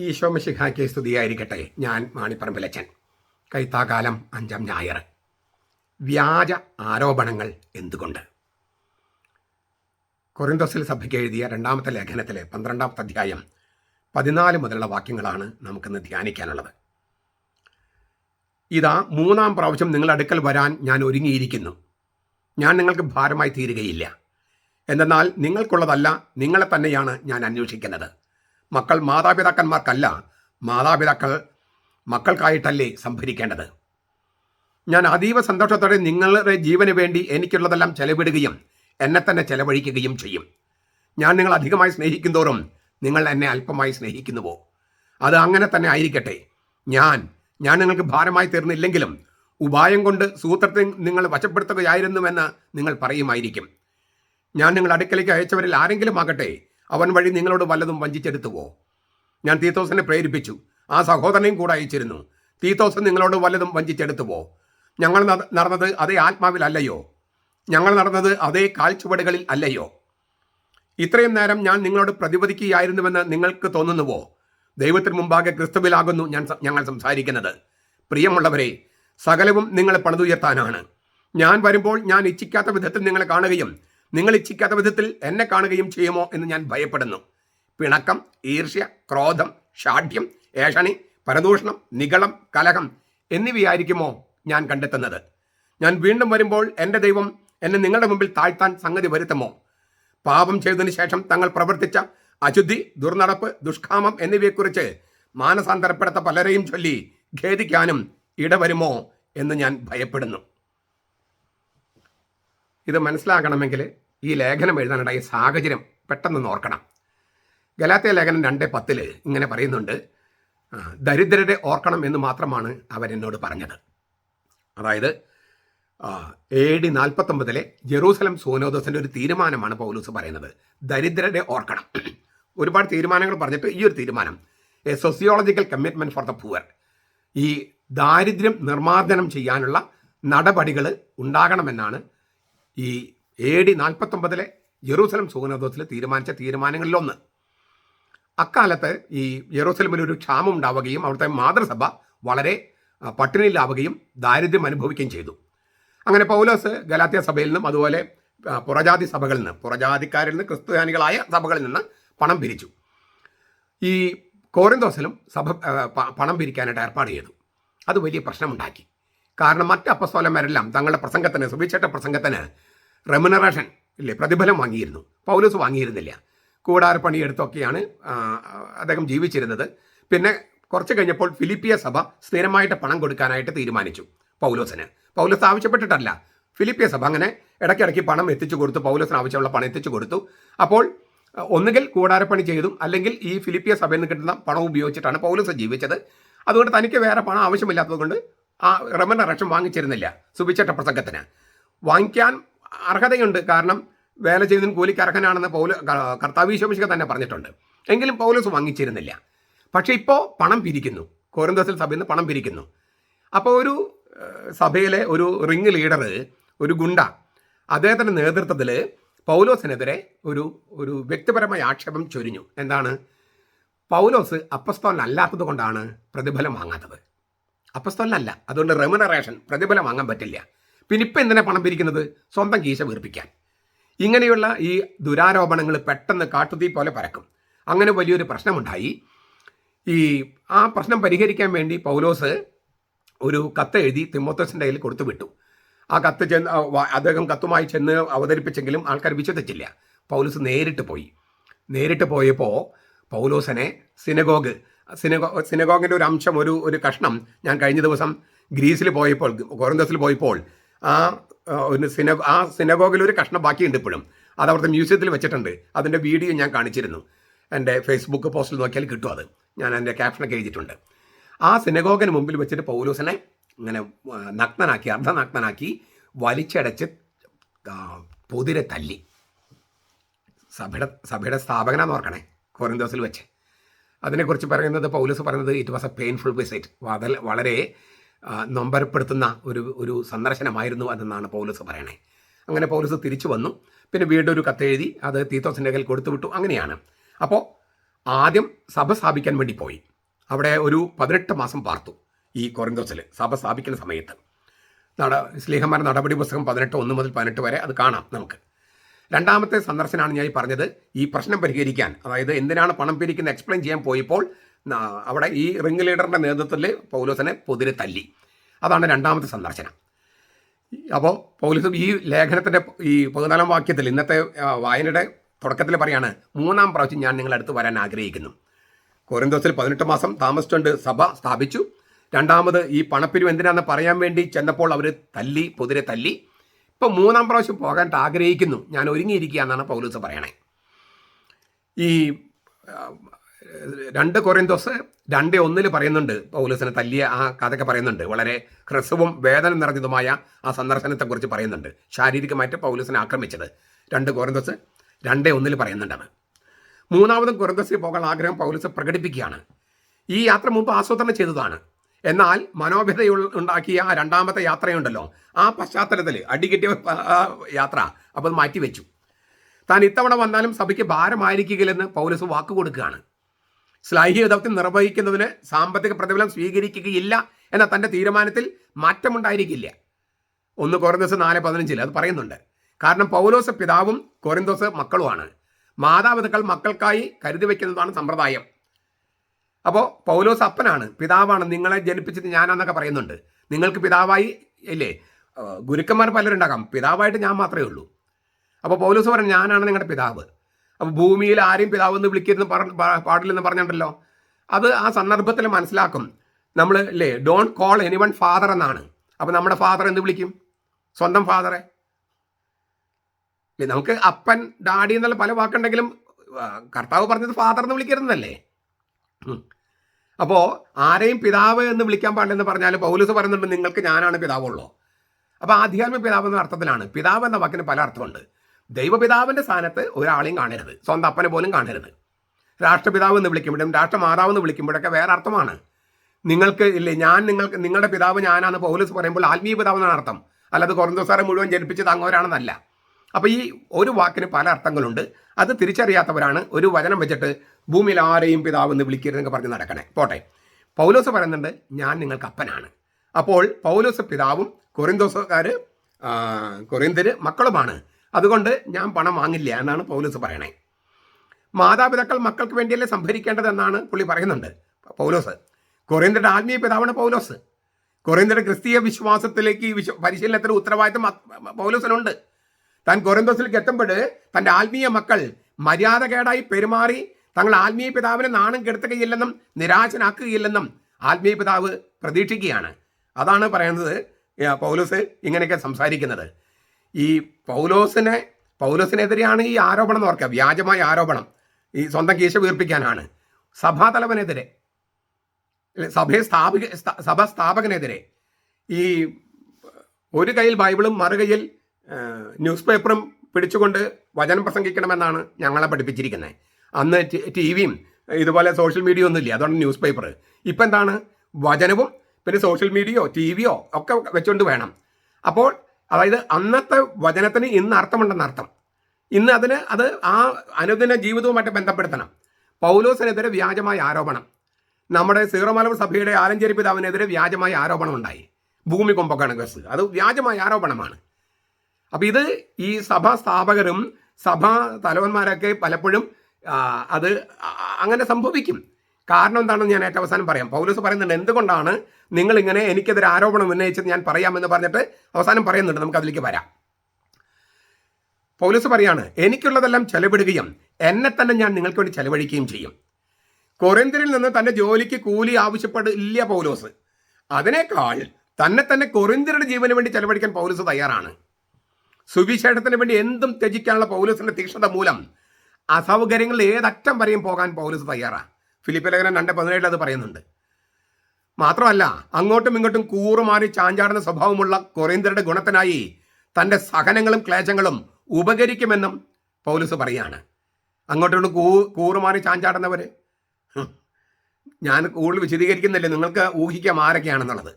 ഈശോ മിശിഹായ്ക്ക് സ്തുതിയായിരിക്കട്ടെ. ഞാൻ മാണിപ്പറമ്പിലച്ചൻ. കൈത്താകാലം അഞ്ചാം ഞായർ. വ്യാജ ആരോപണങ്ങൾ എന്തുകൊണ്ട്? കൊറിന്തോസിൽ സഭയ്ക്ക് എഴുതിയ രണ്ടാമത്തെ ലേഖനത്തിലെ പന്ത്രണ്ടാമത്തെ അധ്യായം പതിനാല് മുതലുള്ള വാക്യങ്ങളാണ് നമുക്കിന്ന് ധ്യാനിക്കാനുള്ളത്. ഇതാ മൂന്നാം പ്രാവശ്യം നിങ്ങളുടെ അടുക്കൽ വരാൻ ഞാൻ ഒരുങ്ങിയിരിക്കുന്നു. ഞാൻ നിങ്ങൾക്ക് ഭാരമായി തീരുകയില്ല. എന്തെന്നാൽ നിങ്ങൾക്കുള്ളതല്ല നിങ്ങളെ തന്നെയാണ് ഞാൻ അന്വേഷിക്കുന്നത്. മക്കൾ മാതാപിതാക്കന്മാർക്കല്ല മാതാപിതാക്കൾ മക്കൾക്കായിട്ടല്ലേ സംഭരിക്കേണ്ടത്? ഞാൻ അതീവ സന്തോഷത്തോടെ നിങ്ങളുടെ ജീവന് വേണ്ടി എനിക്കുള്ളതെല്ലാം ചെലവിടുകയും എന്നെ തന്നെ ചെലവഴിക്കുകയും ചെയ്യും. ഞാൻ നിങ്ങൾ അധികമായി സ്നേഹിക്കുന്നതോറും നിങ്ങൾ എന്നെ അല്പമായി സ്നേഹിക്കുന്നുവോ? അത് അങ്ങനെ തന്നെ ആയിരിക്കട്ടെ. ഞാൻ ഞാൻ നിങ്ങൾക്ക് ഭാരമായി തീർന്നില്ലെങ്കിലും ഉപായം കൊണ്ട് സൂത്രത്തെ നിങ്ങൾ വശപ്പെടുത്തുകയായിരുന്നുവെന്ന് നിങ്ങൾ പറയുമായിരിക്കും. ഞാൻ നിങ്ങൾ അടുക്കലേക്ക് അയച്ചവരിൽ ആരെങ്കിലും ആകട്ടെ അവൻ വഴി നിങ്ങളോട് വല്ലതും വഞ്ചിച്ചെടുത്തുവോ? ഞാൻ തീത്തോസിനെ പ്രേരിപ്പിച്ചു. ആ സഹോദരനെയും കൂടെ അയച്ചിരുന്നു. തീത്തോസ് നിങ്ങളോട് വല്ലതും വഞ്ചിച്ചെടുത്തുവോ? ഞങ്ങൾ നടന്നത് അതേ ആത്മാവിലല്ലയോ? ഞങ്ങൾ നടന്നത് അതേ കാൽച്ചുവടുകളിൽ അല്ലയോ? ഇത്രയും നേരം ഞാൻ നിങ്ങളോട് പ്രതിപദിക്കുകയായിരുന്നുവെന്ന് നിങ്ങൾക്ക് തോന്നുന്നുവോ? ദൈവത്തിന് മുമ്പാകെ ക്രിസ്തുവിലാകുന്നു ഞാൻ ഞങ്ങൾ സംസാരിക്കുന്നത്. പ്രിയമുള്ളവരെ സകലവും നിങ്ങളെ പണിതുയർത്താനാണ്. ഞാൻ വരുമ്പോൾ ഞാൻ ഇച്ഛിക്കാത്ത വിധത്തിൽ നിങ്ങളെ കാണുകയും നിങ്ങൾ ഇച്ഛിക്കാത്ത വിധത്തിൽ എന്നെ കാണുകയും ചെയ്യുമോ എന്ന് ഞാൻ ഭയപ്പെടുന്നു. പിണക്കം ഈർഷ്യ ക്രോധം ഷാഠ്യം ഏഷണി പരദൂഷണം നികളം കലഹം എന്നിവയായിരിക്കുമോ ഞാൻ കണ്ടെത്തുന്നത്? ഞാൻ വീണ്ടും വരുമ്പോൾ എന്റെ ദൈവം എന്നെ നിങ്ങളുടെ മുമ്പിൽ താഴ്ത്താൻ സംഗതി വരുത്തുമോ? പാപം ചെയ്തതിനു ശേഷം തങ്ങൾ പ്രവർത്തിച്ച അശുദ്ധി ദുർനടപ്പ് ദുഷ്കാമം എന്നിവയെക്കുറിച്ച് മാനസാന്തരപ്പെടുത്ത പലരെയും ചൊല്ലി ഖേദിക്കാനും ഇടവരുമോ എന്ന് ഞാൻ ഭയപ്പെടുന്നു. ഇത് മനസ്സിലാക്കണമെങ്കിൽ ഈ ലേഖനം എഴുതാനുണ്ടായ സാഹചര്യം പെട്ടെന്ന് ഓർക്കണം. ഗലാത്തിയ ലേഖനം രണ്ട് പത്തിൽ ഇങ്ങനെ പറയുന്നുണ്ട് ദരിദ്രരെ ഓർക്കണം എന്ന് മാത്രമാണ് അവരെന്നോട് പറഞ്ഞത്. അതായത് എ ഡി നാൽപ്പത്തൊമ്പതിലെ ജെറൂസലം സോനോദസിന്റെ ഒരു തീരുമാനമാണ് പൗലൂസ് പറയുന്നത്. ദരിദ്രരെ ഓർക്കണം. ഒരുപാട് തീരുമാനങ്ങൾ പറഞ്ഞിട്ട് ഈ ഒരു തീരുമാനം. A sociological commitment for the poor ഈ ദാരിദ്ര്യം നിർമ്മാർജനം ചെയ്യാനുള്ള നടപടികൾ ഉണ്ടാകണമെന്നാണ് ഈ എ ഡി നാൽപ്പത്തൊമ്പതിലെ ജെറൂസലം സൂനദോസിൽ തീരുമാനിച്ച തീരുമാനങ്ങളിലൊന്ന്. അക്കാലത്ത് ഈ ജെറൂസലമിൽ ഒരു ക്ഷാമം ഉണ്ടാവുകയും അവിടുത്തെ മാതൃസഭ വളരെ പട്ടിണിയിലാവുകയും ദാരിദ്ര്യം അനുഭവിക്കുകയും ചെയ്തു. അങ്ങനെ പൗലോസ് ഗലാത്യ സഭയിൽ നിന്നും അതുപോലെ പുറജാതി സഭകളിൽ നിന്ന് പുറജാതിക്കാരിൽ നിന്ന് ക്രിസ്ത്യാനികളായ സഭകളിൽ നിന്ന് പണം പിരിച്ചു. ഈ കോറിന്തോസിലും സഭ പണം പിരിക്കാനായിട്ട് ഏർപ്പാട് ചെയ്തു. അത് വലിയ പ്രശ്നമുണ്ടാക്കി. കാരണം മറ്റ് അപ്പസ്തോലന്മാരെല്ലാം തങ്ങളുടെ പ്രസംഗത്തിന് സുവിശേഷ പ്രസംഗത്തിന് റെമുനറേഷൻ ഇല്ലേ പ്രതിഫലം വാങ്ങിയിരുന്നു. പൗലൂസ് വാങ്ങിയിരുന്നില്ല. കൂടാർ പണിയെടുത്തൊക്കെയാണ് അദ്ദേഹം ജീവിച്ചിരുന്നത്. പിന്നെ കുറച്ച് കഴിഞ്ഞപ്പോൾ ഫിലിപ്പിയ സഭ സ്ഥിരമായിട്ട് പണം കൊടുക്കാനായിട്ട് തീരുമാനിച്ചു പൗലോസിന്. പൗലോസ് ആവശ്യപ്പെട്ടിട്ടല്ല. ഫിലിപ്പിയ സഭ അങ്ങനെ ഇടയ്ക്കിടയ്ക്ക് പണം എത്തിച്ചു കൊടുത്തു പൗലോസിന് ആവശ്യമുള്ള പണം എത്തിച്ചു കൊടുത്തു. അപ്പോൾ ഒന്നുകിൽ കൂടാരപ്പണി ചെയ്തും അല്ലെങ്കിൽ ഈ ഫിലിപ്പിയ സഭയിൽ നിന്ന് കിട്ടുന്ന പണം ഉപയോഗിച്ചിട്ടാണ് പൗലോസ് ജീവിച്ചത്. അതുകൊണ്ട് തനിക്ക് വേറെ പണം ആവശ്യമില്ലാത്തതുകൊണ്ട് ആ റെമനറേഷൻ വാങ്ങിച്ചിരുന്നില്ല സുവിശേഷ പ്രസംഗത്തിന്. വാങ്ങിക്കാൻ അർഹതയുണ്ട്. കാരണം വേല ചെയ്യുന്നതിന് കൂലിക്ക് അർഹനാണെന്ന് പൗല കർത്താവീശോമിശിക തന്നെ പറഞ്ഞിട്ടുണ്ട്. എങ്കിലും പൗലോസ് വാങ്ങിച്ചിരുന്നില്ല. പക്ഷേ ഇപ്പോൾ പണം പിരിക്കുന്നു. കോരന്തസിൽ സഭയിൽ നിന്ന് പണം പിരിക്കുന്നു. അപ്പോൾ ഒരു സഭയിലെ ഒരു റിങ് ലീഡർ ഒരു ഗുണ്ട അദ്ദേഹത്തിന്റെ നേതൃത്വത്തിൽ പൗലോസിനെതിരെ ഒരു ഒരു വ്യക്തിപരമായ ആക്ഷേപം ചൊരിഞ്ഞു. എന്താണ്? പൗലോസ് അപ്പസ്തോലല്ലാത്തത് കൊണ്ടാണ് പ്രതിഫലം വാങ്ങാത്തത്. അപ്പസ്തോലല്ല. അതുകൊണ്ട് റെമുനറേഷൻ പ്രതിഫലം വാങ്ങാൻ പറ്റില്ല. പിന്നെ ഇപ്പം എന്തിനാ പണം പിരിക്കുന്നത്? സ്വന്തം കീശ വീർപ്പിക്കാൻ. ഇങ്ങനെയുള്ള ഈ ദുരാരോപണങ്ങൾ പെട്ടെന്ന് കാട്ടുതീ പോലെ പരക്കും. അങ്ങനെ വലിയൊരു പ്രശ്നമുണ്ടായി. ഈ ആ പ്രശ്നം പരിഹരിക്കാൻ വേണ്ടി പൗലോസ് ഒരു കത്ത് എഴുതി തിമോത്തസിന്റെ കയ്യിൽ കൊടുത്തു വിട്ടു. ആ കത്ത് ചെന്ന് അദ്ദേഹം കത്തുമായി ചെന്ന് അവതരിപ്പിച്ചെങ്കിലും ആൾക്കാർ വിശ്വസിച്ചില്ല. പൗലോസ് നേരിട്ട് പോയി. നേരിട്ട് പോയപ്പോൾ പൗലോസിനെ സിനഗോഗ് സിനഗോ സിനഗോഗിന്റെ ഒരു അംശം ഒരു ഒരു കഷ്ണം ഞാൻ കഴിഞ്ഞ ദിവസം ഗ്രീസിൽ പോയപ്പോൾ കൊറന്തസിൽ പോയപ്പോൾ ആ ഒരു സിനഗോ ആ സിനഗോഗിൽ ഒരു കഷ്ണം ബാക്കിയുണ്ട് ഇപ്പോഴും. അത് അവിടുത്തെ മ്യൂസിയത്തിൽ വെച്ചിട്ടുണ്ട്. അതിന്റെ വീഡിയോ ഞാൻ കാണിച്ചിരുന്നു. എന്റെ ഫേസ്ബുക്ക് പോസ്റ്റിൽ നോക്കിയാൽ കിട്ടും അത്. ഞാൻ എന്റെ ക്യാപ്ഷനൊക്കെ എഴുതിയിട്ടുണ്ട്. ആ സിനഗോഗിന് മുമ്പിൽ വെച്ചിട്ട് പൗലൂസിനെ ഇങ്ങനെ നഗ്നനാക്കി അർദ്ധനഗ്നനാക്കി വലിച്ചടച്ച് പൊതിരെ തല്ലി. സഭയുടെ സഭയുടെ സ്ഥാപകനാന്ന് ഓർക്കണേ കോറിന്തോസിൽ വെച്ച്. അതിനെക്കുറിച്ച് പറയുന്നത് പൗലസ് പറയുന്നത് it was a painful visit വളരെ വളരെ നൊമ്പരപ്പെടുത്തുന്ന ഒരു ഒരു സന്ദർശനമായിരുന്നു അതെന്നാണ് പൗലസ് പറയണേ. അങ്ങനെ പൗലസ് തിരിച്ചു വന്നു. പിന്നെ വീണ്ടും ഒരു കത്തെഴുതി അത് തീത്തോസിന്റെ കയ്യിൽ കൊടുത്തു വിട്ടു. അങ്ങനെയാണ്. അപ്പോൾ ആദ്യം സഭ സ്ഥാപിക്കാൻ വേണ്ടി പോയി. അവിടെ ഒരു പതിനെട്ട് മാസം പാർത്തു ഈ കൊറിന്തോസിൽ സഭ സ്ഥാപിക്കുന്ന സമയത്ത്. നട സ്ലീഹന്മാരുടെ നടപടി പുസ്തകം പതിനെട്ട് ഒന്ന് മുതൽ പതിനെട്ട് വരെ അത് കാണാം നമുക്ക്. രണ്ടാമത്തെ സന്ദർശനമാണ് ഞാൻ ഈ പറഞ്ഞത്. ഈ പ്രശ്നം പരിഹരിക്കാൻ. അതായത് എന്തിനാണ് പണം പിരിക്കുന്ന എക്സ്പ്ലെയിൻ ചെയ്യാൻ പോയപ്പോൾ അവിടെ ഈ റിംഗ് ലീഡറിന്റെ നേതൃത്വത്തിൽ പൗലോസിനെ പൊതിരെ തല്ലി. അതാണ് രണ്ടാമത്തെ സന്ദർശനം. അപ്പോൾ പൗലോസ് ഈ ലേഖനത്തിന്റെ ഈ പതിനാലാം വാക്യത്തിൽ ഇന്നത്തെ വായനയുടെ തുടക്കത്തിൽ പറയാണ് മൂന്നാം പ്രാവശ്യം ഞാൻ നിങ്ങളുടെ അടുത്ത് വരാൻ ആഗ്രഹിക്കുന്നു. കോരിന്തോസിൽ പതിനെട്ട് മാസം താമസിച്ചുകൊണ്ട് സഭ സ്ഥാപിച്ചു. രണ്ടാമത് ഈ പണപ്പിരിവ് എന്തിനാണെന്ന് പറയാൻ വേണ്ടി ചെന്നപ്പോൾ അവർ തല്ലി പൊതിരെ തല്ലി. ഇപ്പം മൂന്നാം പ്രാവശ്യം പോകാൻ ആഗ്രഹിക്കുന്നു. ഞാൻ ഒരുങ്ങിയിരിക്കുക എന്നാണ് പൗലൂസ് പറയണേ. ഈ രണ്ട് കൊറിന്തോസ് രണ്ട് ഒന്നിൽ പറയുന്നുണ്ട്. പൗലൂസിനെ തല്ലിയ ആ കഥയൊക്കെ പറയുന്നുണ്ട്. വളരെ ഹ്രസ്വവും വേദന നിറഞ്ഞതുമായ ആ സന്ദർശനത്തെക്കുറിച്ച് പറയുന്നുണ്ട്. ശാരീരികമായിട്ട് പൗലൂസിനെ ആക്രമിച്ചത് രണ്ട് കൊറിന്തോസ് രണ്ട് ഒന്നിൽ പറയുന്നുണ്ടാണ്. മൂന്നാമതും കൊറിന്തോസിൽ പോകാൻ ആഗ്രഹം പൗലൂസ് പ്രകടിപ്പിക്കുകയാണ്. ഈ യാത്ര മുമ്പ് ആസൂത്രണം ചെയ്തതാണ്. എന്നാൽ മനോഭ്യത ഉണ്ടാക്കിയ ആ രണ്ടാമത്തെ യാത്രയുണ്ടല്ലോ. ആ പശ്ചാത്തലത്തിൽ അടികിട്ടിയ കിട്ടിയ യാത്ര അപ്പോൾ അത് മാറ്റിവെച്ചു താൻ ഇത്തവണ വന്നാലും സഭയ്ക്ക് ഭാരമായിരിക്കില്ലെന്ന് പൗലസ് വാക്ക് കൊടുക്കുകയാണ്. ശ്ലൈഹിക ദൗത്യം നിർവഹിക്കുന്നതിന് സാമ്പത്തിക പ്രതിഫലം സ്വീകരിക്കുകയില്ല എന്ന തന്റെ തീരുമാനത്തിൽ മാറ്റമുണ്ടായിരിക്കില്ല. ഒന്ന് കൊറിന്തോസ് നാല് പതിനഞ്ചിൽ അത് പറയുന്നുണ്ട്. കാരണം പൗലോസ് പിതാവും കൊറിന്തോസ് മക്കളുമാണ്. മാതാപിതാക്കൾ മക്കൾക്കായി കരുതി വയ്ക്കുന്നതാണ് സമ്പ്രദായം. അപ്പോൾ പൗലോസ് അപ്പനാണ്. പിതാവാണ്. നിങ്ങളെ ജനിപ്പിച്ചത് ഞാനാന്നൊക്കെ പറയുന്നുണ്ട്. നിങ്ങൾക്ക് പിതാവായി ഇല്ലേ? ഗുരുക്കന്മാർ പലരുണ്ടാകാം. പിതാവായിട്ട് ഞാൻ മാത്രമേ ഉള്ളൂ. അപ്പോൾ പൗലോസ് പറഞ്ഞു ഞാനാണ് നിങ്ങളുടെ പിതാവ്. അപ്പോൾ ഭൂമിയിൽ ആരെയും പിതാവ് എന്ന് വിളിക്കരുത് പറ- പാടില്ലെന്ന് പറഞ്ഞിട്ടുണ്ടല്ലോ അത് ആ സന്ദർഭത്തിൽ മനസ്സിലാക്കും. നമ്മൾ അല്ലേ don't call anyone father എന്നാണ്. അപ്പോൾ നമ്മുടെ ഫാദർ എന്ത് വിളിക്കും? സ്വന്തം ഫാദറെ ഇല്ലേ? നമുക്ക് അപ്പൻ ഡാഡി എന്നുള്ള പല വാക്കുണ്ടെങ്കിലും കർത്താവ് പറഞ്ഞത് ഫാദർ എന്ന് വിളിക്കരുതെന്നല്ലേ? അപ്പോൾ ആരെയും പിതാവ് എന്ന് വിളിക്കാൻ പാടില്ലെന്ന് പറഞ്ഞാൽ പൗലൂസ് പറയുന്നുണ്ട് നിങ്ങൾക്ക് ഞാനാണ് പിതാവുള്ളൂ. അപ്പോൾ ആധ്യാത്മിക പിതാവ് എന്ന അർത്ഥത്തിലാണ്. പിതാവ് എന്ന വാക്കിന് പല അർത്ഥമുണ്ട്. ദൈവപിതാവിന്റെ സ്ഥാനത്ത് ഒരാളെയും കാണരുത്. സ്വന്തം അപ്പനെ പോലും കാണരുത്. രാഷ്ട്രപിതാവ് എന്ന് വിളിക്കുമ്പോഴും രാഷ്ട്രമാതാവ് എന്ന് വിളിക്കുമ്പോഴൊക്കെ വേറെ അർത്ഥമാണ്. നിങ്ങൾക്ക് ഇല്ലേ ഞാൻ നിങ്ങൾക്ക് നിങ്ങളുടെ പിതാവ് ഞാനാണ് പൗലൂസ് പറയുമ്പോൾ ആത്മീയ പിതാവ് എന്നാണ് അർത്ഥം. അല്ലാതെ കുറന്തോസാറെ മുഴുവൻ ജനിപ്പിച്ചത് അങ്ങോരാണെന്നല്ല അപ്പോൾ ഈ ഒരു വാക്കിന് പല അർത്ഥങ്ങളുണ്ട്. അത് തിരിച്ചറിയാത്തവരാണ് ഒരു വചനം വെച്ചിട്ട് ഭൂമിയിൽ ആരെയും പിതാവ് എന്ന് വിളിക്കരുതെന്നൊക്കെ പറഞ്ഞ് നടക്കണേ. പോട്ടെ. പൗലോസ് പറയുന്നുണ്ട് ഞാൻ നിങ്ങൾക്ക് അപ്പനാണ്. അപ്പോൾ പൗലോസ് പിതാവും കൊറിന്തോസുകാർ കൊറിന്തര് മക്കളുമാണ്. അതുകൊണ്ട് ഞാൻ പണം വാങ്ങില്ല എന്നാണ് പൗലോസ് പറയണേ. മാതാപിതാക്കൾ മക്കൾക്ക് വേണ്ടിയല്ലേ സംഭരിക്കേണ്ടതെന്നാണ് പുള്ളി പറയുന്നുണ്ട് പൗലോസ്. കൊറിന്തരുടെ ആത്മീയ പിതാവാണ് പൗലോസ്. കൊറിന്തരുടെ ക്രിസ്തീയ വിശ്വാസത്തിലേക്ക് വിശ്വ പരിശീലനത്തിന് ഉത്തരവാദിത്തം പൗലോസിനുണ്ട്. താൻ കൊരന്തോസിലേക്ക് എത്തുമ്പോൾ തന്റെ ആത്മീയ മക്കൾ മര്യാദകേടായി പെരുമാറി തങ്ങൾ ആത്മീയ പിതാവിനെ നാണം കെടുത്തുകയില്ലെന്നും നിരാശനാക്കുകയില്ലെന്നും ആത്മീയ പിതാവ് പ്രതീക്ഷിക്കുകയാണ്. അതാണ് പറയുന്നത് പൗലോസ് ഇങ്ങനെയൊക്കെ സംസാരിക്കുന്നത്. ഈ പൗലോസിനെ പൗലോസിനെതിരെയാണ് ഈ ആരോപണം ഓർക്കുക. വ്യാജമായ ആരോപണം. ഈ സ്വന്തം കീശ വീർപ്പിക്കാനാണ്. സഭാതലവനെതിരെ സഭയെ സ്ഥാപിക സ്ഥാ- സഭ സ്ഥാപകനെതിരെ ഈ ഒരു കയ്യിൽ ബൈബിളും മറുകയിൽ ന്യൂസ് പേപ്പറും പിടിച്ചുകൊണ്ട് വചനം പ്രസംഗിക്കണമെന്നാണ് ഞങ്ങളെ പഠിപ്പിച്ചിരിക്കുന്നത്. അന്ന് ടി വിയും ഇതുപോലെ സോഷ്യൽ മീഡിയ ഒന്നുമില്ല? അതുകൊണ്ട് ന്യൂസ് പേപ്പർ ഇപ്പം എന്താണ്? വചനവും പിന്നെ സോഷ്യൽ മീഡിയയോ ടി വിയോ ഒക്കെ വെച്ചുകൊണ്ട് വേണം. അപ്പോൾ അതായത് അന്നത്തെ വചനത്തിന് ഇന്ന് അർത്ഥമുണ്ടെന്ന് അർത്ഥം. ഇന്ന് അതിന് അത് ആ അനുദിന ജീവിതവുമായിട്ട് ബന്ധപ്പെടുത്തണം. പൗലോസിനെതിരെ വ്യാജമായ ആരോപണം. നമ്മുടെ സീറോ സഭയുടെ ആലഞ്ചേരി പിതാവിനെതിരെ വ്യാജമായ ആരോപണം ഉണ്ടായി ഭൂമി കൊമ്പക്കാണ് കേസ്. അത് വ്യാജമായ ആരോപണമാണ്. അപ്പം ഇത് ഈ സഭാ സ്ഥാപകരും സഭാ തലവന്മാരൊക്കെ പലപ്പോഴും അത് അങ്ങനെ സംഭവിക്കും. കാരണം എന്താണെന്ന് ഞാൻ ഏറ്റവും അവസാനം പറയാം. പൗലോസ് പറയുന്നുണ്ട് എന്തുകൊണ്ടാണ് നിങ്ങൾ ഇങ്ങനെ എനിക്കെതിരെ ആരോപണം ഉന്നയിച്ചത് ഞാൻ പറയാമെന്ന് പറഞ്ഞിട്ട് അവസാനം പറയുന്നുണ്ട്. നമുക്ക് അതിലേക്ക് വരാം. പൗലോസ് പറയാണ് എനിക്കുള്ളതെല്ലാം ചെലവിടുകയും എന്നെ തന്നെ ഞാൻ നിങ്ങൾക്ക് വേണ്ടി ചെലവഴിക്കുകയും ചെയ്യും. കൊറിന്തിരിൽ നിന്ന് തന്റെ ജോലിക്ക് കൂലി ആവശ്യപ്പെടില്ല പൗലോസ്. അതിനേക്കാൾ തന്നെ തന്നെ കൊറിന്തിരുടെ ജീവന് വേണ്ടി ചെലവഴിക്കാൻ പൗലോസ് തയ്യാറാണ്. സുവിശേഷത്തിന് വേണ്ടി എന്തും ത്യജിക്കാനുള്ള പൗലസിന്റെ തീക്ഷണത മൂലം അസൗകര്യങ്ങളിൽ ഏതറ്റം വരെയും പോകാൻ പൗലോസ് തയ്യാറാണ് ഫിലിപ്പ് ലേഖനം രണ്ട് പതിനേഴിൽ അത് പറയുന്നുണ്ട്. മാത്രമല്ല അങ്ങോട്ടും ഇങ്ങോട്ടും കൂറുമാറി ചാഞ്ചാടുന്ന സ്വഭാവമുള്ള കൊറേന്ദ്രയുടെ ഗുണത്തിനായി തന്റെ സഹനങ്ങളും ക്ലേശങ്ങളും ഉപകരിക്കുമെന്നും പൗലൂസ് പറയാണ്. അങ്ങോട്ടും കൂ കൂറുമാറി ചാഞ്ചാടുന്നവർ ഞാൻ കൂടുതൽ വിശദീകരിക്കുന്നില്ല നിങ്ങൾക്ക് ഊഹിക്കാം ആരൊക്കെയാണെന്നുള്ളത്.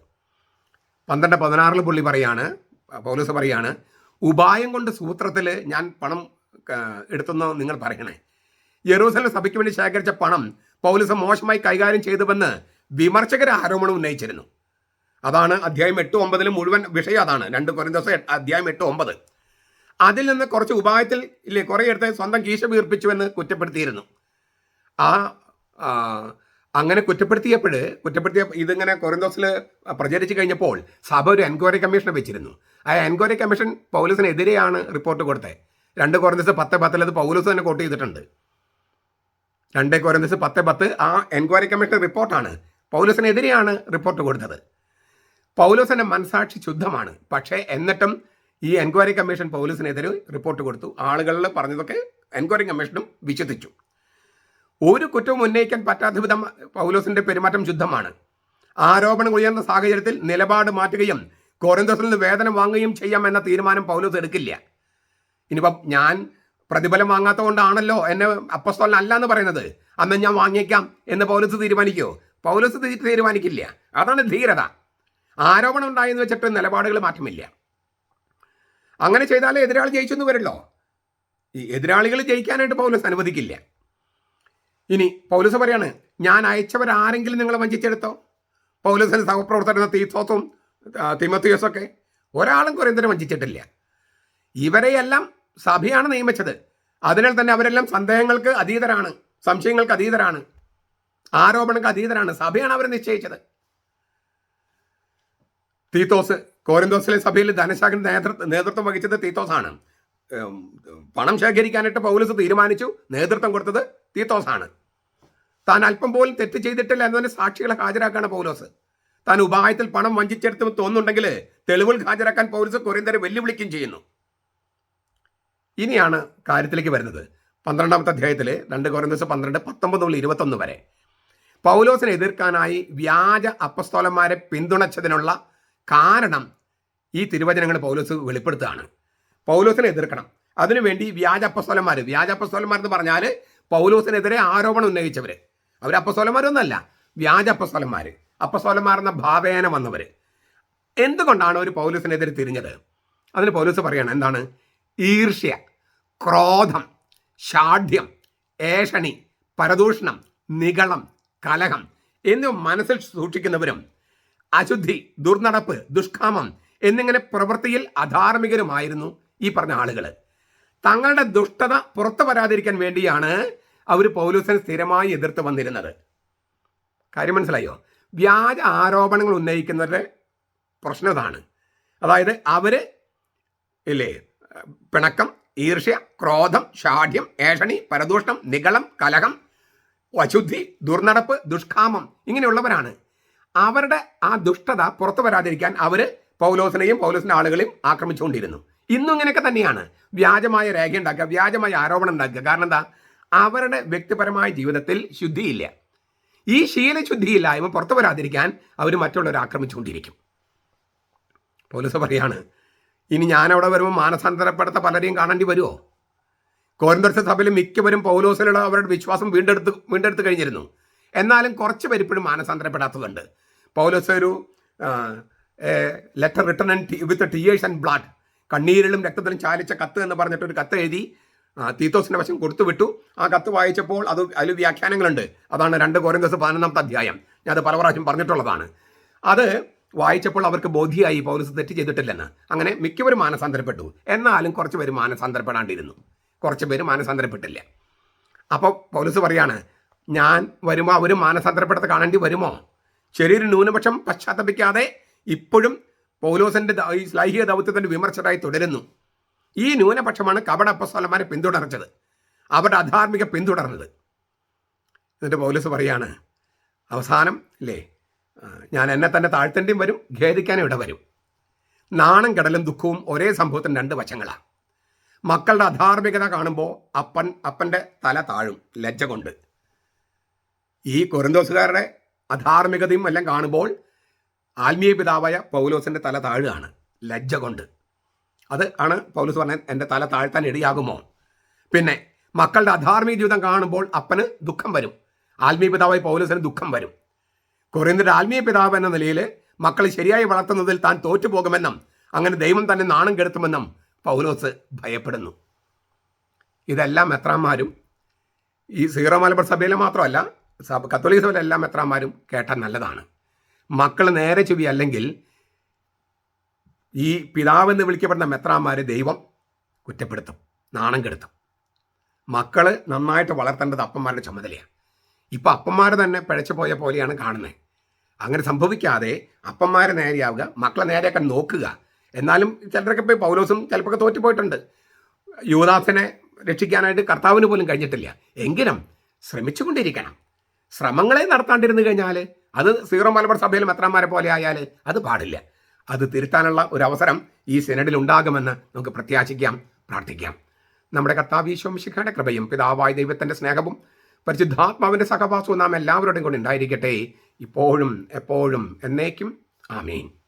പന്ത്രണ്ട് പതിനാറിൽ പുള്ളി പറയാണ് പൗലൂസ് പറയാണ് ഉപായം കൊണ്ട് സൂത്രത്തിൽ ഞാൻ പണം എടുത്തെന്ന് നിങ്ങൾ പറയണേ. യെറൂസലം സഭയ്ക്ക് വേണ്ടി ശേഖരിച്ച പണം പൗലൂസ് മോശമായി കൈകാര്യം ചെയ്തുവെന്ന് വിമർശകർ ആരോപണം ഉന്നയിച്ചിരുന്നു. അതാണ് അധ്യായം എട്ട് ഒമ്പതിൽ മുഴുവൻ വിഷയം അതാണ്. രണ്ട് കൊരിന്തോസ് അധ്യായം എട്ട് ഒമ്പത്. അതിൽ നിന്ന് കുറച്ച് ഉപായത്തിൽ ഇല്ലേ കുറേ എടുത്ത് സ്വന്തം കീശ വീർപ്പിച്ചുവെന്ന് കുറ്റപ്പെടുത്തിയിരുന്നു. ആ, അങ്ങനെ കുറ്റപ്പെടുത്തിയപ്പോൾ കുറ്റപ്പെടുത്തിയ ഇതിങ്ങനെ കൊറിന്തോസിൽ പ്രചരിച്ചു കഴിഞ്ഞപ്പോൾ സഭ ഒരു എൻക്വയറി കമ്മീഷനെ വെച്ചിരുന്നു. ആ എൻക്വയറി കമ്മീഷൻ പൗലസിനെതിരെയാണ് റിപ്പോർട്ട് കൊടുത്തത് രണ്ട് കൊറിന്തോസ് പത്ത് പത്തിൽ അത് പൗലസ് തന്നെ കോട്ട് ചെയ്തിട്ടുണ്ട്. രണ്ട് കൊറിന്തോസ് പത്ത് പത്ത് ആ എൻക്വയറി കമ്മീഷൻ റിപ്പോർട്ടാണ് പൗലസിനെതിരെയാണ് റിപ്പോർട്ട് കൊടുത്തത്. പൗലോസിന്റെ മനസാക്ഷി ശുദ്ധമാണ്. പക്ഷേ എന്നിട്ടും ഈ എൻക്വയറി കമ്മീഷൻ പൗലസിനെതിരെ റിപ്പോർട്ട് കൊടുത്തു. ആളുകളിൽ പറഞ്ഞതൊക്കെ എൻക്വയറി കമ്മീഷനും വിശ്വസിച്ചു. ഒരു കുറ്റവും ഉന്നയിക്കാൻ പറ്റാത്ത വിധം പൗലോസിന്റെ പെരുമാറ്റം ശുദ്ധമാണ്. ആരോപണം ഉയർന്ന സാഹചര്യത്തിൽ നിലപാട് മാറ്റുകയും കോറിന്തോസിൽ നിന്ന് വേതനം വാങ്ങുകയും ചെയ്യാം എന്ന തീരുമാനം പൗലോസ് എടുക്കില്ല. ഇനിയിപ്പം ഞാൻ പ്രതിഫലം വാങ്ങാത്തതുകൊണ്ടാണല്ലോ എന്നെ അപ്പസ്തോലൻ അല്ല എന്ന് പറയുന്നത്. അന്ന് ഞാൻ വാങ്ങിയേക്കാം എന്ന് പൗലോസ് തീരുമാനിക്കുമോ പൗലോസ് തീരുമാനിക്കില്ല. അതാണ് ധീരത. ആരോപണം ഉണ്ടായെന്ന് വെച്ചിട്ട് നിലപാടുകൾ മാറ്റമില്ല. അങ്ങനെ ചെയ്താലേ എതിരാളി ജയിച്ചെന്ന് വരല്ലോ ഈ എതിരാളികൾ ജയിക്കാനായിട്ട് പൗലോസ് അനുവദിക്കില്ല. ഇനി പൗലോസ് പറയാണ് ഞാൻ അയച്ചവരാരെങ്കിലും നിങ്ങളെ വഞ്ചിച്ചെടുത്തോ? പൗലസിന് സഹപ്രവർത്തകരുന്ന തീത്തോസും തിമത്തിയോസൊക്കെ ഒരാളും കുരന്തരം വഞ്ചിച്ചിട്ടില്ല. ഇവരെയെല്ലാം സഭയാണ് നിയമിച്ചത്. അതിനാൽ തന്നെ അവരെല്ലാം സന്ദേഹങ്ങൾക്ക് അതീതരാണ് സംശയങ്ങൾക്ക് അതീതരാണ് ആരോപണങ്ങൾക്ക് അതീതരാണ്. സഭയാണ് അവരെ നിശ്ചയിച്ചത്. തീത്തോസ് കോരന്തോസിലെ സഭയിൽ ധനശാഖ നേതൃത്വം നേതൃത്വം വഹിച്ചത് തീത്തോസാണ് പണം ശേഖരിക്കാനായിട്ട് പൗലസ് തീരുമാനിച്ചു. നേതൃത്വം കൊടുത്തത് തീത്തോസാണ്. താൻ അല്പം പോലും തെറ്റ് ചെയ്തിട്ടില്ല എന്നതിന് സാക്ഷികളെ ഹാജരാക്കാണ് പൗലോസ്. താൻ ഉപായത്തിൽ പണം വഞ്ചിച്ചെടുത്ത് തോന്നുന്നുണ്ടെങ്കിൽ തെളിവുകൾ ഹാജരാക്കാൻ പൗലസ് കൊറിന്തരെ വെല്ലുവിളിക്കുകയും ചെയ്യുന്നു. ഇനിയാണ് കാര്യത്തിലേക്ക് വരുന്നത്. പന്ത്രണ്ടാമത്തെ അധ്യായത്തിൽ രണ്ട് കൊറിന്തസ് പന്ത്രണ്ട് പത്തൊമ്പത് മുതൽ ഇരുപത്തൊന്ന് വരെ. പൗലോസിനെ എതിർക്കാനായി വ്യാജ അപ്പസ്തോലന്മാരെ പിന്തുണച്ചതിനുള്ള കാരണം ഈ തിരുവചനങ്ങൾ പൗലോസ് വെളിപ്പെടുത്തുകയാണ്. പൗലോസിനെ എതിർക്കണം. അതിനുവേണ്ടി വ്യാജ വ്യാജപ്പസ്വലന്മാർ വ്യാജ എന്ന് പറഞ്ഞാൽ പൗലോസിനെതിരെ ആരോപണം ഉന്നയിച്ചവർ അവർ അപ്പസ്വലന്മാരൊന്നല്ല വ്യാജ അപ്പസ്വലന്മാർ എന്ന ഭാവേന വന്നവർ എന്തുകൊണ്ടാണ് ഒരു പൗലോസിനെതിരെ തിരിഞ്ഞത്? അതിന് പൗലോസ് പറയണം എന്താണ്? ഈർഷ്യ ക്രോധം ഷാഠ്യം ഏഷണി പരദൂഷണം നികളം കലഹം എന്നിവ മനസ്സിൽ സൂക്ഷിക്കുന്നവരും അശുദ്ധി ദുർനടപ്പ് ദുഷ്കാമം എന്നിങ്ങനെ പ്രവൃത്തിയിൽ അധാർമികരുമായിരുന്നു ഈ പറഞ്ഞ ആളുകൾ തങ്ങളുടെ ദുഷ്ടത പുറത്തു വരാതിരിക്കാൻ വേണ്ടിയാണ് അവർ പൗലൂസിനെ സ്ഥിരമായി എതിർത്ത് വന്നിരുന്നത്. കാര്യം മനസ്സിലായോ? വ്യാജ ആരോപണങ്ങൾ ഉന്നയിക്കുന്നവരുടെ പ്രശ്നം അതായത് അവർ ഇല്ലേ പിണക്കം ഈർഷ്യ ക്രോധം ഷാഠ്യം ഏഷണി പരദൂഷണം നികളം കലഹം അശുദ്ധി ദുർനടപ്പ് ദുഷ്കാമം ഇങ്ങനെയുള്ളവരാണ്. അവരുടെ ആ ദുഷ്ടത പുറത്തു വരാതിരിക്കാൻ അവർ പൗലോസിനെയും പൗലോസിന്റെ ആളുകളെയും ആക്രമിച്ചുകൊണ്ടിരുന്നു. ഇന്നും ഇങ്ങനെയൊക്കെ തന്നെയാണ്. വ്യാജമായ രേഖ ഉണ്ടാക്കുക വ്യാജമായ ആരോപണം ഉണ്ടാക്കുക. കാരണം എന്താ? അവരുടെ വ്യക്തിപരമായ ജീവിതത്തിൽ ശുദ്ധിയില്ല. ഈ ശീലശുദ്ധിയില്ലായ്മ പുറത്തു വരാതിരിക്കാൻ അവർ മറ്റുള്ളവരെ ആക്രമിച്ചുകൊണ്ടിരിക്കും. പോലീസ് പറയാണ് ഇനി ഞാനവിടെ വരുമ്പോൾ മാനസാന്തരപ്പെടുത്ത പലരെയും കാണേണ്ടി വരുമോ കോരന്തർശ സഭയിൽ മിക്കവരും പൗലോസിലുള്ള അവരുടെ വിശ്വാസം വീണ്ടെടുത്ത് വീണ്ടെടുത്ത് കഴിഞ്ഞിരുന്നു. എന്നാലും കുറച്ച് പേര് മാനസാന്തരപ്പെടാത്തതുണ്ട്. പൗലോസ് ഒരു letter written and with tears and blood കണ്ണീരിലും രക്തത്തിലും ചാലിച്ച കത്ത് എന്ന് പറഞ്ഞിട്ട് ഒരു കത്ത് എഴുതി തീത്തോസിന്റെ വശം കൊടുത്തു വിട്ടു. ആ കത്ത് വായിച്ചപ്പോൾ അത് അതിൽ വ്യാഖ്യാനങ്ങളുണ്ട്. അതാണ് രണ്ട് കോരന്തസ് പതിനൊന്നാമത്തെ അധ്യായം. ഞാൻ അത് പല പ്രാവശ്യം പറഞ്ഞിട്ടുള്ളതാണ്. അത് വായിച്ചപ്പോൾ അവർക്ക് ബോധിയായി പൗലസ് തെറ്റ് ചെയ്തിട്ടില്ലെന്ന്. അങ്ങനെ മിക്കവരും മാനസാന്തരപ്പെട്ടു. എന്നാലും കുറച്ച് പേര് മാനസാന്തരപ്പെടാണ്ടിരുന്നു. കുറച്ച് പേര് മാനസാന്തരപ്പെട്ടില്ല. അപ്പോൾ പൗലസ് പറയാണ് ഞാൻ വരുമ്പോൾ അവരും മാനസാന്തരപ്പെടുത്ത കാണേണ്ടി വരുമോ? ചെറിയൊരു ന്യൂനപക്ഷം പശ്ചാത്തപിക്കാതെ ഇപ്പോഴും പൗലോസിന്റെ ഈ ലൈഹിക ദൗത്യത്തിന്റെ വിമർശകരായി തുടരുന്നു. ഈ ന്യൂനപക്ഷമാണ് കപട അപ്പസ്വലന്മാരെ പിന്തുടർച്ചത്. അവരുടെ അധാർമിക പിന്തുടർന്നത്. എന്നിട്ട് പൗലോസ് പറയാണ് അവസാനം അല്ലേ ഞാൻ എന്നെ തന്നെ താഴ്ത്തേണ്ടിയും വരും ഖേദിക്കാനും ഇട വരും. നാണം കടലും ദുഃഖവും ഒരേ സംഭവത്തിന് രണ്ട് വശങ്ങളാണ് മക്കളുടെ അധാർമികത കാണുമ്പോൾ അപ്പൻ അപ്പന്റെ തല താഴും ലജ്ജ കൊണ്ട്. ഈ കൊരന്തോസുകാരുടെ അധാർമികതയും എല്ലാം കാണുമ്പോൾ ആത്മീയ പിതാവായ പൗലോസിന്റെ തല താഴുകയാണ് ലജ്ജ കൊണ്ട്. അത് ആണ് പൗലോസ് പറഞ്ഞ എന്റെ തല താഴ്ത്താൻ ഇടയാകുമോ? പിന്നെ മക്കളുടെ അധാർമിക ജീവിതം കാണുമ്പോൾ അപ്പന് ദുഃഖം വരും. ആത്മീയ പിതാവായ പൗലോസിന് ദുഃഖം വരും. കൊറിയന്തിന്റെ ആത്മീയ പിതാവ് എന്ന നിലയിൽ മക്കളെ ശരിയായി വളർത്തുന്നതിൽ താൻ തോറ്റുപോകുമെന്നും അങ്ങനെ ദൈവം തന്നെ നാണം കെടുത്തുമെന്നും പൗലോസ് ഭയപ്പെടുന്നു. ഇതെല്ലാം മെത്രാന്മാരും ഈ സീറോ മലബാർ സഭയിലെ മാത്രമല്ല കത്തോലിക സഭയിലെ എല്ലാ കേട്ടാൽ നല്ലതാണ്. മക്കൾ നേരെ ചെവി അല്ലെങ്കിൽ ഈ പിതാവെന്ന് വിളിക്കപ്പെടുന്ന മെത്രാന്മാരെ ദൈവം കുറ്റപ്പെടുത്തും നാണം കെടുത്തും. മക്കൾ നന്നായിട്ട് വളർത്തേണ്ടത് അപ്പന്മാരുടെ ചുമതലയാണ്. ഇപ്പം അപ്പന്മാർ തന്നെ പിഴച്ചു പോയ പോലെയാണ് കാണുന്നത് അങ്ങനെ സംഭവിക്കാതെ അപ്പന്മാരെ നേരെയാവുക മക്കളെ നേരെയൊക്കെ നോക്കുക. എന്നാലും ചിലരൊക്കെ പോയി പൗലോസും ചിലപ്പോൾ തോറ്റുപോയിട്ടുണ്ട്. യുവദാസിനെ രക്ഷിക്കാനായിട്ട് കർത്താവിന് പോലും കഴിഞ്ഞിട്ടില്ല. എങ്കിലും ശ്രമിച്ചുകൊണ്ടിരിക്കണം. ശ്രമങ്ങളെ നടത്താണ്ടിരുന്നു കഴിഞ്ഞാൽ അത് സീറോ മലബാർ സഭയിലും എത്രമാരെ പോലെ ആയാൽ അത് പാടില്ല. അത് തിരുത്താനുള്ള ഒരു അവസരം ഈ സെനഡിൽ ഉണ്ടാകുമെന്ന് നമുക്ക് പ്രത്യാശിക്കാം പ്രാർത്ഥിക്കാം. നമ്മുടെ കർത്താവീശ്വംശിഖയുടെ കൃപയും പിതാവായ ദൈവത്തിന്റെ സ്നേഹവും പരിശുദ്ധാത്മാവിന്റെ സഹവാസവും നാം എല്ലാവരുടെയും കൂടെ ഉണ്ടായിരിക്കട്ടെ. ഇപ്പോഴും എപ്പോഴും എന്നേക്കും. ആമീൻ.